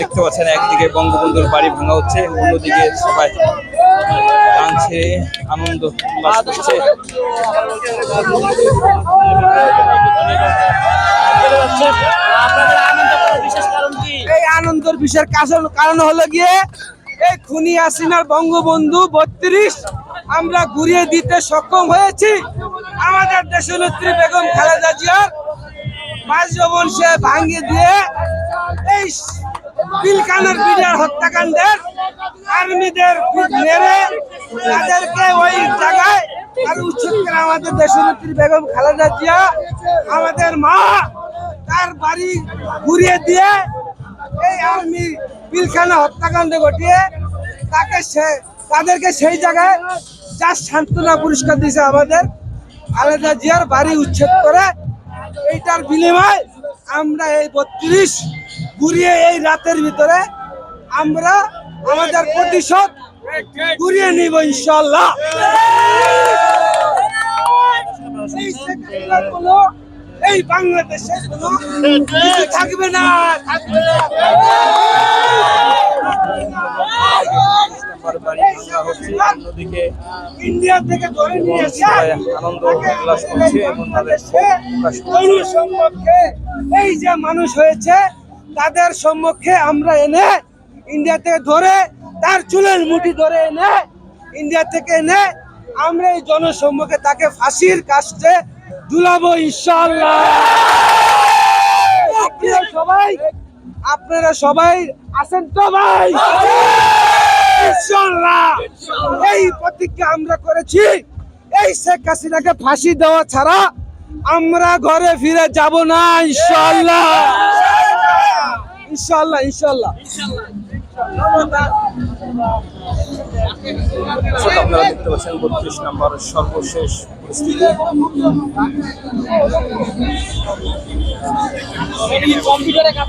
দেখতে পাচ্ছেন একদিকে বঙ্গবন্ধুর বাড়ি ভাঙা হচ্ছে অন্যদিকে সবাই টানছে আনন্দ উল্লাস আনন্দের বিশেষ কারণ হলো গিয়ে এই খুনি হাসিনার বঙ্গবন্ধু বত্রিশ, আমরা ঘুরিয়ে দিতে সক্ষম হয়েছি। আমাদের দেশনেত্রী বেগম খালেদা জিয়ার বাসভবন সে ভাঙিয়ে দিয়ে এই পিলকানের বিডিআর হত্যাকাণ্ডের আর্মিদের মেরে তাদেরকে ওই জায়গায় আর উচ্ছেদ করে আমাদের দেশনেত্রী বেগম খালেদা জিয়া, আমাদের মা, তার বাড়ি ঘুরিয়ে দিয়ে এই আর্মি পিলখানা হত্যাকাণ্ড ঘটিয়ে তাকে সে, তাদেরকে সেই জায়গায় যা সান্ত্বনা পুরস্কার দিয়েছে আমাদের খালেদা জিয়ার বাড়ি উচ্ছেদ করে। এইটার বিনিময় আমরা এই বত্রিশ ঘুরিয়ে এই রাতের ভিতরে আমরা আমাদের প্রতিশোধ ঘুরিয়ে নিব ইনশাল্লাহ এই বাংলাদেশে থাকবে না ইন্ডিয়া থেকে ধরে নিয়ে এই যে মানুষ হয়েছে, তাদের সম্মুখে আমরা এনে ইন্ডিয়া থেকে ধরে তার চুলের মুঠি ধরে এনে ইন্ডিয়া থেকে এনে আমরা এই জনসম্মুখে তাকে ফাঁসির কাস্টে ঝুলাবো ইনশাআল্লাহ। আপনারা সবাই আপনারা সবাই আছেন তো ভাই? এই প্রতিজ্ঞা আমরা করেছি। এই শেখ হাসিনাকে ফাঁসি দেওয়া ছাড়া আমরা ঘরে ফিরে যাব না, ইনশাআল্লাহ। ইনশাআল্লাহ দর্শক আপনারা দেখতে পাচ্ছেন বত্রিশ নম্বর সর্বশেষ পরিস্থিতি। কম্পিউটারে কাজ